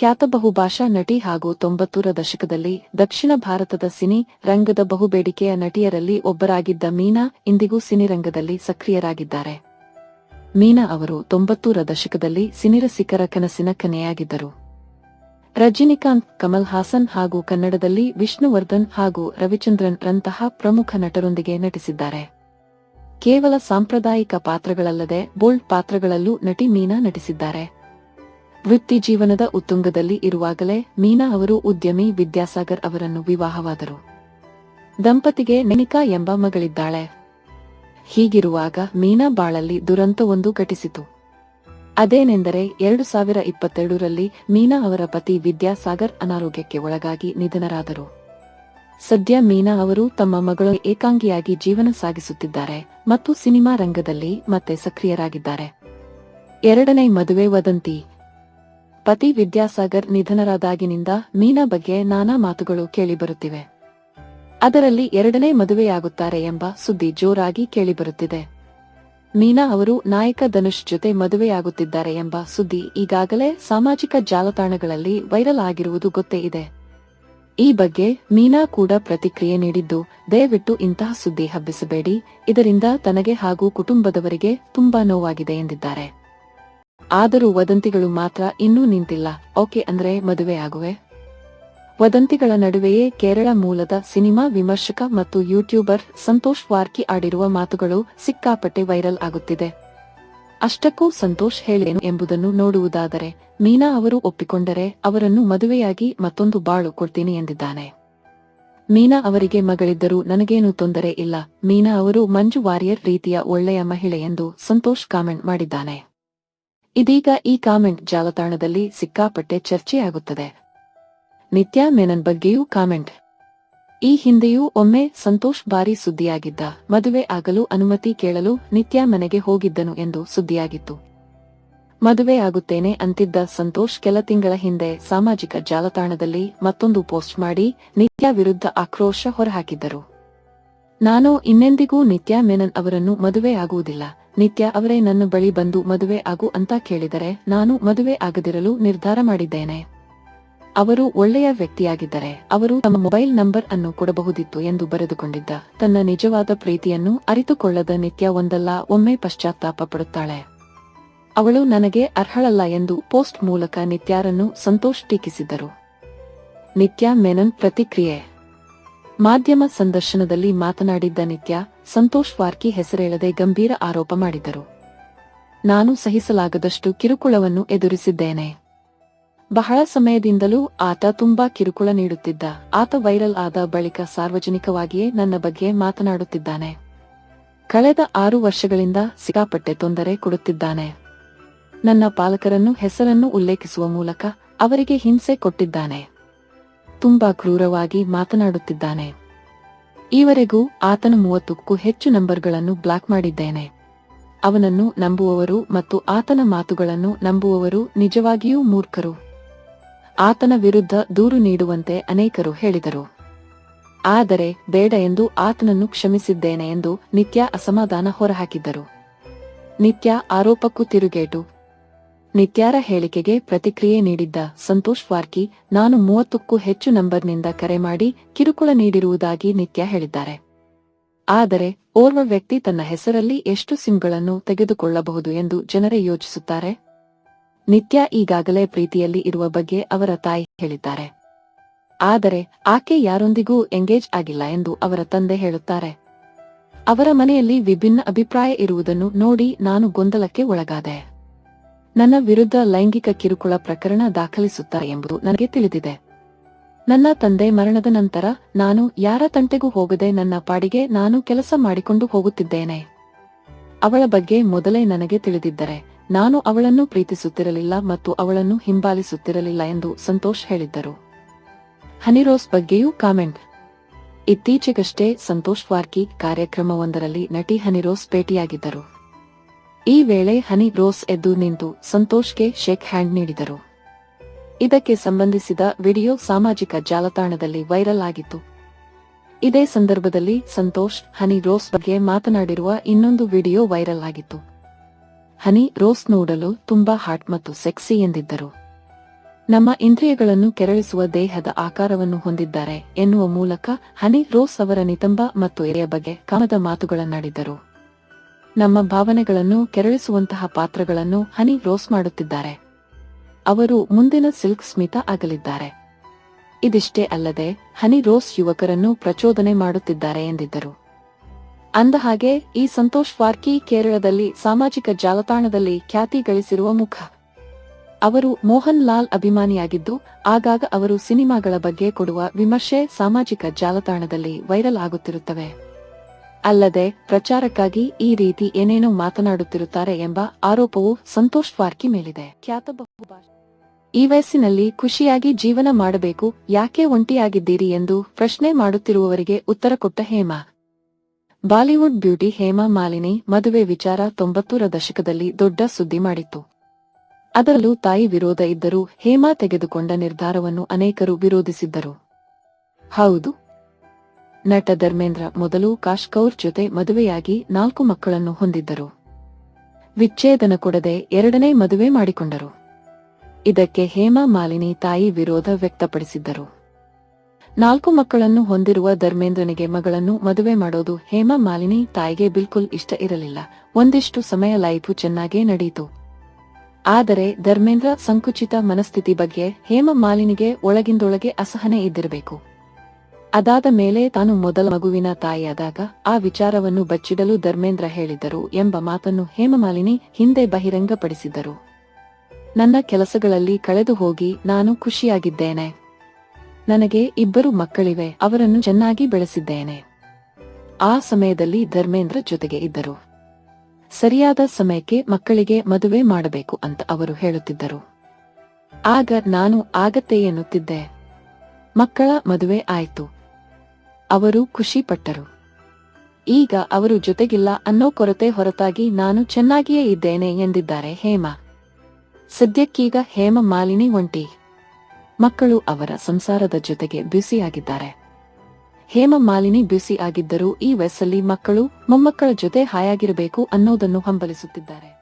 ಖ್ಯಾತ ಬಹುಭಾಷಾ ನಟಿ ಹಾಗೂ ತೊಂಬತ್ತೂರ ದಶಕದಲ್ಲಿ ದಕ್ಷಿಣ ಭಾರತದ ಸಿನಿ ರಂಗದ ಬಹುಬೇಡಿಕೆಯ ನಟಿಯರಲ್ಲಿ ಒಬ್ಬರಾಗಿದ್ದ ಮೀನಾ ಇಂದಿಗೂ ಸಿನಿರಂಗದಲ್ಲಿ ಸಕ್ರಿಯರಾಗಿದ್ದಾರೆ. ಮೀನಾ ಅವರು ತೊಂಬತ್ತೂರ ದಶಕದಲ್ಲಿ ಸಿನಿರಸಿಕರ ಕನಸಿನ ಕನೆಯಾಗಿದ್ದರು ರಜನಿಕಾಂತ್, ಕಮಲ್ ಹಾಸನ್ ಹಾಗೂ ಕನ್ನಡದಲ್ಲಿ ವಿಷ್ಣುವರ್ಧನ್ ಹಾಗೂ ರವಿಚಂದ್ರನ್ ರಂತಹ ಪ್ರಮುಖ ನಟರೊಂದಿಗೆ ನಟಿಸಿದ್ದಾರೆ. ಕೇವಲ ಸಾಂಪ್ರದಾಯಿಕ ಪಾತ್ರಗಳಲ್ಲದೆ ಬೋಲ್ಡ್ ಪಾತ್ರಗಳಲ್ಲೂ ನಟಿ ಮೀನಾ ನಟಿಸಿದ್ದಾರೆ. ವೃತ್ತಿ ಜೀವನದ ಉತ್ತುಂಗದಲ್ಲಿ ಇರುವಾಗಲೇ ಮೀನಾ ಅವರು ಉದ್ಯಮಿ ವಿದ್ಯಾಸಾಗರ್ ಅವರನ್ನು ವಿವಾಹವಾದರು. ದಂಪತಿಗೆ ನೆನಿಕಾ ಎಂಬ ಮಗಳಿದ್ದಾಳೆ. ಹೀಗಿರುವಾಗ ಮೀನಾ ಬಾಳಲ್ಲಿ ದುರಂತವೊಂದು ಘಟಿಸಿತು. ಅದೇನೆಂದರೆ ಎರಡು ಸಾವಿರ ಇಪ್ಪತ್ತೆರಡರಲ್ಲಿ ಮೀನಾ ಅವರ ಪತಿ ವಿದ್ಯಾಸಾಗರ್ ಅನಾರೋಗ್ಯಕ್ಕೆ ಒಳಗಾಗಿ ನಿಧನರಾದರು. ಸದ್ಯ ಮೀನಾ ಅವರು ತಮ್ಮ ಮಗಳು ಏಕಾಂಗಿಯಾಗಿ ಜೀವನ ಸಾಗಿಸುತ್ತಿದ್ದಾರೆ ಮತ್ತು ಸಿನಿಮಾ ರಂಗದಲ್ಲಿ ಮತ್ತೆ ಸಕ್ರಿಯರಾಗಿದ್ದಾರೆ. ಎರಡನೇ ಮದುವೆ ವದಂತಿ ಪತಿ ವಿದ್ಯಾಸಾಗರ್ ನಿಧನರಾದಾಗಿನಿಂದ ಮೀನಾ ಬಗ್ಗೆ ನಾನಾ ಮಾತುಗಳು ಕೇಳಿಬರುತ್ತಿವೆ. ಅದರಲ್ಲಿ ಎರಡನೇ ಮದುವೆಯಾಗುತ್ತಾರೆ ಎಂಬ ಸುದ್ದಿ ಜೋರಾಗಿ ಕೇಳಿಬರುತ್ತಿದೆ. ಮೀನಾ ಅವರು ನಾಯಕ ಧನುಷ್ ಜೊತೆ ಮದುವೆಯಾಗುತ್ತಿದ್ದಾರೆ ಎಂಬ ಸುದ್ದಿ ಈಗಾಗಲೇ ಸಾಮಾಜಿಕ ಜಾಲತಾಣಗಳಲ್ಲಿ ವೈರಲ್ ಆಗಿರುವುದು ಗೊತ್ತೇ ಇದೆ. ಈ ಬಗ್ಗೆ ಮೀನಾ ಕೂಡ ಪ್ರತಿಕ್ರಿಯೆ ನೀಡಿದ್ದು, ದಯವಿಟ್ಟು ಇಂತಹ ಸುದ್ದಿ ಹಬ್ಬಿಸಬೇಡಿ, ಇದರಿಂದ ತನಗೆ ಹಾಗೂ ಕುಟುಂಬದವರಿಗೆ ತುಂಬಾ ನೋವಾಗಿದೆ ಎಂದಿದ್ದಾರೆ. ಆದರೂ ವದಂತಿಗಳು ಮಾತ್ರ ಇನ್ನೂ ನಿಂತಿಲ್ಲ. ಓಕೆ ಅಂದ್ರೆ ಮದುವೆ ಆಗುವೆ? ವದಂತಿಗಳ ನಡುವೆಯೇ ಕೇರಳ ಮೂಲದ ಸಿನಿಮಾ ವಿಮರ್ಶಕ ಮತ್ತು ಯೂಟ್ಯೂಬರ್ ಸಂತೋಷ್ ವಾರ್ಕಿ ಆಡಿರುವ ಮಾತುಗಳು ಸಿಕ್ಕಾಪಟ್ಟೆ ವೈರಲ್ ಆಗುತ್ತಿದೆ. ಅಷ್ಟಕ್ಕೂ ಸಂತೋಷ್ ಹೇಳೇನು ಎಂಬುದನ್ನು ನೋಡುವುದಾದರೆ, ಮೀನಾ ಅವರು ಒಪ್ಪಿಕೊಂಡರೆ ಅವರನ್ನು ಮದುವೆಯಾಗಿ ಮತ್ತೊಂದು ಬಾಳು ಕೊಡ್ತೀನಿ ಎಂದಿದ್ದಾನೆ. ಮೀನಾ ಅವರಿಗೆ ಮಗಳಿದ್ದರೂ ನನಗೇನು ತೊಂದರೆ ಇಲ್ಲ. ಮೀನಾ ಅವರು ಮಂಜು ವಾರಿಯರ್ ರೀತಿಯ ಒಳ್ಳೆಯ ಮಹಿಳೆ ಎಂದು ಸಂತೋಷ್ ಕಾಮೆಂಟ್ ಮಾಡಿದ್ದಾನೆ. ಇದೀಗ ಈ ಕಾಮೆಂಟ್ ಜಾಲತಾಣದಲ್ಲಿ ಸಿಕ್ಕಾಪಟ್ಟೆ ಚರ್ಚೆಯಾಗುತ್ತದೆ. ನಿತ್ಯಾ ಮೆನನ್ ಬಗ್ಗೆಯೂ ಕಾಮೆಂಟ್. ಈ ಹಿಂದೆಯೂ ಒಮ್ಮೆ ಸಂತೋಷ್ ಬಾರಿ ಸುದ್ದಿಯಾಗಿದ್ದ. ಮದುವೆ ಆಗಲು ಅನುಮತಿ ಕೇಳಲು ನಿತ್ಯಾ ಮನೆಗೆ ಹೋಗಿದ್ದನು ಎಂದು ಸುದ್ದಿಯಾಗಿತ್ತು. ಮದುವೆ ಆಗುತ್ತೇನೆ ಅಂತಿದ್ದ ಸಂತೋಷ್ ಕೆಲ ತಿಂಗಳ ಹಿಂದೆ ಸಾಮಾಜಿಕ ಜಾಲತಾಣದಲ್ಲಿ ಮತ್ತೊಂದು ಪೋಸ್ಟ್ ಮಾಡಿ ನಿತ್ಯಾ ವಿರುದ್ಧ ಆಕ್ರೋಶ ಹೊರಹಾಕಿದ್ದರು. ನಾನು ಇನ್ನೆಂದಿಗೂ ನಿತ್ಯಾ ಮೆನನ್ ಅವರನ್ನು ಮದುವೆ ಆಗುವುದಿಲ್ಲ. ನಿತ್ಯ ಅವರೇ ನನ್ನ ಬಳಿ ಬಂದು ಮದುವೆ ಆಗು ಅಂತ ಕೇಳಿದರೆ ನಾನು ಮದುವೆ ಆಗದಿರಲು ನಿರ್ಧಾರ ಮಾಡಿದ್ದೇನೆ. ಅವರು ಒಳ್ಳೆಯ ವ್ಯಕ್ತಿಯಾಗಿದ್ದರೆ ಅವರು ತಮ್ಮ ಮೊಬೈಲ್ ನಂಬರ್ ಅನ್ನು ಕೊಡಬಹುದಿತ್ತು ಎಂದು ಬರೆದುಕೊಂಡಿದ್ದ ತನ್ನ ನಿಜವಾದ ಪ್ರೀತಿಯನ್ನು ಅರಿತುಕೊಳ್ಳದ ನಿತ್ಯ ಒಂದಲ್ಲ ಒಮ್ಮೆ ಪಶ್ಚಾತ್ತಾಪ ಪಡುತ್ತಾಳೆ. ಅವಳು ನನಗೆ ಅರ್ಹಳಲ್ಲ ಎಂದು ಪೋಸ್ಟ್ ಮೂಲಕ ನಿತ್ಯಾರನ್ನು ಸಂತೋಷ್ ಟೀಕಿಸಿದ್ದರು ನಿತ್ಯ ಮೆನನ್ ಪ್ರತಿಕ್ರಿಯೆ. ಮಾಧ್ಯಮ ಸಂದರ್ಶನದಲ್ಲಿ ಮಾತನಾಡಿದ್ದ ನಿತ್ಯ, ಸಂತೋಷ್ ವಾರ್ಕಿ ಹೆಸರೇಳದೆ ಗಂಭೀರ ಆರೋಪ ಮಾಡಿದರು ನಾನು ಸಹಿಸಲಾಗದಷ್ಟು ಕಿರುಕುಳವನ್ನು ಎದುರಿಸಿದ್ದೇನೆ. ಬಹಳ ಸಮಯದಿಂದಲೂ ಆತ ತುಂಬಾ ಕಿರುಕುಳ ನೀಡುತ್ತಿದ್ದ. ಆತ ವೈರಲ್ ಆದ ಬಳಿಕ ಸಾರ್ವಜನಿಕವಾಗಿಯೇ ನನ್ನ ಬಗ್ಗೆ ಮಾತನಾಡುತ್ತಿದ್ದಾನೆ. ಕಳೆದ ಆರು ವರ್ಷಗಳಿಂದ ಸಿಕ್ಕಾಪಟ್ಟೆ ತೊಂದರೆ ಕೊಡುತ್ತಿದ್ದಾನೆ. ನನ್ನ ಪಾಲಕರನ್ನು ಹೆಸರನ್ನು ಉಲ್ಲೇಖಿಸುವ ಮೂಲಕ ಅವರಿಗೆ ಹಿಂಸೆ ಕೊಟ್ಟಿದ್ದಾನೆ. ತುಂಬಾ ಕ್ರೂರವಾಗಿ ಮಾತನಾಡುತ್ತಿದ್ದಾನೆ. ಈವರೆಗೂ ಆತನ ಮೂವತ್ತಕ್ಕೂ ಹೆಚ್ಚು ನಂಬರ್ಗಳನ್ನು ಬ್ಲಾಕ್ ಮಾಡಿದ್ದೇನೆ. ಅವನನ್ನು ನಂಬುವವರು ಮತ್ತು ಆತನ ಮಾತುಗಳನ್ನು ನಂಬುವವರು ನಿಜವಾಗಿಯೂ ಮೂರ್ಖರು. ಆತನ ವಿರುದ್ಧ ದೂರು ನೀಡುವಂತೆ ಅನೇಕರು ಹೇಳಿದರು. ಆದರೆ ಬೇಡ ಎಂದು ಆತನನ್ನು ಕ್ಷಮಿಸಿದ್ದೇನೆ ಎಂದು ನಿತ್ಯ ಅಸಮಾಧಾನ ಹೊರಹಾಕಿದ್ದರು. ನಿತ್ಯ ಆರೋಪಕ್ಕೂ ತಿರುಗೇಟು. ನಿತ್ಯಾರ ಹೇಳಿಕೆಗೆ ಪ್ರತಿಕ್ರಿಯೆ ನೀಡಿದ್ದ ಸಂತೋಷ್ ವಾರ್ಕಿ, ನಾನು ಮೂವತ್ತಕ್ಕೂ ಹೆಚ್ಚು ನಂಬರ್ನಿಂದ ಕರೆ ಮಾಡಿ ಕಿರುಕುಳ ನೀಡಿರುವುದಾಗಿ ನಿತ್ಯ ಹೇಳಿದ್ದಾರೆ. ಆದರೆ, ಓರ್ವ ವ್ಯಕ್ತಿ ತನ್ನ ಹೆಸರಲ್ಲಿ ಎಷ್ಟು ಸಿಮ್ಗಳನ್ನು ತೆಗೆದುಕೊಳ್ಳಬಹುದು ಎಂದು ಜನರೇ ಯೋಚಿಸುತ್ತಾರೆ? ನಿತ್ಯ ಈಗಾಗಲೇ ಪ್ರೀತಿಯಲ್ಲಿ ಇರುವ ಬಗ್ಗೆ ಅವರ ತಾಯಿ ಹೇಳಿದ್ದಾರೆ. ಆದರೆ, ಆಕೆ ಯಾರೊಂದಿಗೂ ಎಂಗೇಜ್ ಆಗಿಲ್ಲ ಎಂದು ಅವರ ತಂದೆ ಹೇಳುತ್ತಾರೆ. ಅವರ ಮನೆಯಲ್ಲಿ ವಿಭಿನ್ನ ಅಭಿಪ್ರಾಯ ಇರುವುದನ್ನು ನೋಡಿ ನಾನು ಗೊಂದಲಕ್ಕೆ ಒಳಗಾದೆ. ನನ್ನ ವಿರುದ್ಧ ಲೈಂಗಿಕ ಕಿರುಕುಳ ಪ್ರಕರಣ ದಾಖಲಿಸುತ್ತಾರೆ ಎಂಬುದು ನನಗೆ ತಿಳಿದಿದೆ. ನನ್ನ ತಂದೆ ಮರಣದ ನಂತರ ನಾನು ಯಾರ ತಂಟೆಗೂ ಹೋಗದೆ ನನ್ನ ಪಾಡಿಗೆ ನಾನು ಕೆಲಸ ಮಾಡಿಕೊಂಡು ಹೋಗುತ್ತಿದ್ದೇನೆ. ಅವಳ ಬಗ್ಗೆ ಮೊದಲೇ ನನಗೆ ತಿಳಿದಿದ್ದರೆ ನಾನು ಅವಳನ್ನು ಪ್ರೀತಿಸುತ್ತಿರಲಿಲ್ಲ ಮತ್ತು ಅವಳನ್ನು ಹಿಂಬಾಲಿಸುತ್ತಿರಲಿಲ್ಲ ಎಂದು ಸಂತೋಷ್ ಹೇಳಿದ್ದರು. ಹನಿರೋಸ್ ಬಗ್ಗೆಯೂ ಕಾಮೆಂಟ್. ಇತ್ತೀಚೆಗಷ್ಟೇ ಸಂತೋಷ್ ವಾರ್ಕಿ ಕಾರ್ಯಕ್ರಮವೊಂದರಲ್ಲಿ ನಟಿ ಹನಿರೋಸ್ ಭೇಟಿಯಾಗಿದ್ದರು. ಈ ವೇಳೆ ಹನಿ ರೋಸ್ ಎದ್ದು ನಿಂತು ಸಂತೋಷ್ಗೆ ಶೇಕ್ ಹ್ಯಾಂಡ್ ನೀಡಿದರು. ಇದಕ್ಕೆ ಸಂಬಂಧಿಸಿದ ವಿಡಿಯೋ ಸಾಮಾಜಿಕ ಜಾಲತಾಣದಲ್ಲಿ ವೈರಲ್ ಆಗಿತ್ತು. ಇದೇ ಸಂದರ್ಭದಲ್ಲಿ ಸಂತೋಷ್, ಹನಿ ರೋಸ್ ಬಗ್ಗೆ ಮಾತನಾಡಿರುವ ಇನ್ನೊಂದು ವಿಡಿಯೋ ವೈರಲ್ ಆಗಿತ್ತು. ಹನಿ ರೋಸ್ ನೋಡಲು ತುಂಬಾ ಹಾಟ್ ಮತ್ತು ಸೆಕ್ಸಿ ಎಂದಿದ್ದರು. ನಮ್ಮ ಇಂದ್ರಿಯಗಳನ್ನು ಕೆರಳಿಸುವ ದೇಹದ ಆಕಾರವನ್ನು ಹೊಂದಿದ್ದಾರೆ ಎನ್ನುವ ಮೂಲಕ ಹನಿ ರೋಸ್ ಅವರ ನಿತಂಬ ಮತ್ತು ಎರೆಯ ಬಗ್ಗೆ ಕಾಮದ ಮಾತುಗಳನ್ನಾಡಿದ್ದರು ನಮ್ಮ ಭಾವನೆಗಳನ್ನು ಕೆರಳಿಸುವಂತಹ ಪಾತ್ರಗಳನ್ನು ಹನಿ ರೋಸ್ ಮಾಡುತ್ತಿದ್ದಾರೆ. ಅವರು ಮುಂದಿನ ಸಿಲ್ಕ್ ಸ್ಮಿತ ಆಗಲಿದ್ದಾರೆ. ಇದಿಷ್ಟೇ ಅಲ್ಲದೆ ಹನಿ ರೋಸ್ ಯುವಕರನ್ನು ಪ್ರಚೋದನೆ ಮಾಡುತ್ತಿದ್ದಾರೆ ಎಂದಿದ್ದರು. ಅಂದಹಾಗೆ ಈ ಸಂತೋಷ್ ವಾರ್ಕಿ ಕೇರಳದಲ್ಲಿ ಸಾಮಾಜಿಕ ಜಾಲತಾಣದಲ್ಲಿ ಖ್ಯಾತಿ ಗಳಿಸಿರುವ ಮುಖ. ಅವರು ಮೋಹನ್ ಲಾಲ್ ಅಭಿಮಾನಿಯಾಗಿದ್ದು, ಆಗಾಗ ಅವರು ಸಿನಿಮಾಗಳ ಬಗ್ಗೆ ಕೊಡುವ ವಿಮರ್ಶೆ ಸಾಮಾಜಿಕ ಜಾಲತಾಣದಲ್ಲಿ ವೈರಲ್ ಆಗುತ್ತಿರುತ್ತವೆ. ಅಲ್ಲದೆ, ಪ್ರಚಾರಕ್ಕಾಗಿ ಈ ರೀತಿ ಏನೇನೋ ಮಾತನಾಡುತ್ತಿರುತ್ತಾರೆ ಎಂಬ ಆರೋಪವು ಸಂತೋಷ್ ವಾರ್ಕಿ ಮೇಲಿದೆ. ಖ್ಯಾತ ಈ ವಯಸ್ಸಿನಲ್ಲಿ ಖುಷಿಯಾಗಿ ಜೀವನ ಮಾಡಬೇಕು, ಯಾಕೆ ಒಂಟಿಯಾಗಿದ್ದೀರಿ ಎಂದು ಪ್ರಶ್ನೆ ಮಾಡುತ್ತಿರುವವರಿಗೆ ಉತ್ತರ ಕೊಟ್ಟ ಹೇಮಾ. ಬಾಲಿವುಡ್ ಬ್ಯೂಟಿ ಹೇಮಾ ಮಾಲಿನಿ ಮದುವೆ ವಿಚಾರ ತೊಂಬತ್ತರ ದಶಕದಲ್ಲಿ ದೊಡ್ಡ ಸುದ್ದಿ ಮಾಡಿತ್ತು. ಅದರಲ್ಲೂ ತಾಯಿ ವಿರೋಧ ಇದ್ದರೂ ಹೇಮಾ ತೆಗೆದುಕೊಂಡ ನಿರ್ಧಾರವನ್ನು ಅನೇಕರು ವಿರೋಧಿಸಿದ್ದರು. ಹೌದು ನಟ ಧರ್ಮೇಂದ್ರ ಮೊದಲು ಕಾಶ್ ಕೌರ್ ಜೊತೆ ಮದುವೆಯಾಗಿ ನಾಲ್ಕು ಮಕ್ಕಳನ್ನು ಹೊಂದಿದ್ದರು. ವಿಚ್ಛೇದನ ಕೊಡದೆ ಎರಡನೇ ಮದುವೆ ಮಾಡಿಕೊಂಡರು. ಇದಕ್ಕೆ ಹೇಮಾ ಮಾಲಿನಿ ತಾಯಿ ವಿರೋಧ ವ್ಯಕ್ತಪಡಿಸಿದ್ದರು. ನಾಲ್ಕು ಮಕ್ಕಳನ್ನು ಹೊಂದಿರುವ ಧರ್ಮೇಂದ್ರನಿಗೆ ಮಗಳನ್ನು ಮದುವೆ ಮಾಡೋದು ಹೇಮಾ ಮಾಲಿನಿ ತಾಯಿಗೆ ಬಿಲ್ಕುಲ್ ಇಷ್ಟ ಇರಲಿಲ್ಲ. ಒಂದಿಷ್ಟು ಸಮಯ ಲೈಫು ಚೆನ್ನಾಗೇ ನಡೆಯಿತು ಆದರೆ ಧರ್ಮೇಂದ್ರ ಸಂಕುಚಿತ ಮನಸ್ಥಿತಿ ಬಗ್ಗೆ ಹೇಮ ಮಾಲಿನಿಗೆ ಒಳಗಿಂದೊಳಗೆ ಅಸಹನೆ ಇದ್ದಿರಬೇಕು. ಅದಾದ ಮೇಲೆ ತಾನು ಮೊದಲ ಮಗುವಿನ ತಾಯಿಯಾದಾಗ ಆ ವಿಚಾರವನ್ನು ಬಚ್ಚಿಡಲು ಧರ್ಮೇಂದ್ರ ಹೇಳಿದ್ದರು ಎಂಬ ಮಾತನ್ನು ಹೇಮಮಾಲಿನಿ ಹಿಂದೆ ಬಹಿರಂಗಪಡಿಸಿದ್ದರು ನನ್ನ ಕೆಲಸಗಳಲ್ಲಿ ಕಳೆದು ಹೋಗಿ ನಾನು ಖುಷಿಯಾಗಿದ್ದೇನೆ. ನನಗೆ ಇಬ್ಬರು ಮಕ್ಕಳಿವೆ, ಅವರನ್ನು ಚೆನ್ನಾಗಿ ಬೆಳೆಸಿದ್ದೇನೆ. ಆ ಸಮಯದಲ್ಲಿ ಧರ್ಮೇಂದ್ರ ಜೊತೆಗೆ ಇದ್ದರು. ಸರಿಯಾದ ಸಮಯಕ್ಕೆ ಮಕ್ಕಳಿಗೆ ಮದುವೆ ಮಾಡಬೇಕು ಅಂತ ಅವರು ಹೇಳುತ್ತಿದ್ದರು. ಆಗ ನಾನು ಆಗತ್ತೆ ಎನ್ನುತ್ತಿದ್ದೆ. ಮಕ್ಕಳ ಮದುವೆ ಆಯ್ತು. ಅವರು ಖುಷಿಪಟ್ಟರು. ಈಗ ಅವರು ಜೊತೆಗಿಲ್ಲ ಅನ್ನೋ ಕೊರತೆ ಹೊರತಾಗಿ ನಾನು ಚೆನ್ನಾಗಿಯೇ ಇದ್ದೇನೆ ಎಂದಿದ್ದಾರೆ ಹೇಮ. ಸದ್ಯಕ್ಕೀಗ ಹೇಮ ಮಾಲಿನಿ ಒಂಟಿ. ಮಕ್ಕಳು ಅವರ ಸಂಸಾರದ ಜೊತೆಗೆ ಬ್ಯುಸಿಯಾಗಿದ್ದಾರೆ. ಹೇಮ ಮಾಲಿನಿ ಬ್ಯುಸಿ ಆಗಿದ್ದರೂ ಈ ವಯಸ್ಸಲ್ಲಿ ಮಕ್ಕಳು ಮೊಮ್ಮಕ್ಕಳ ಜೊತೆ ಹಾಯಾಗಿರಬೇಕು ಅನ್ನೋದನ್ನು ಹಂಬಲಿಸುತ್ತಿದ್ದಾರೆ.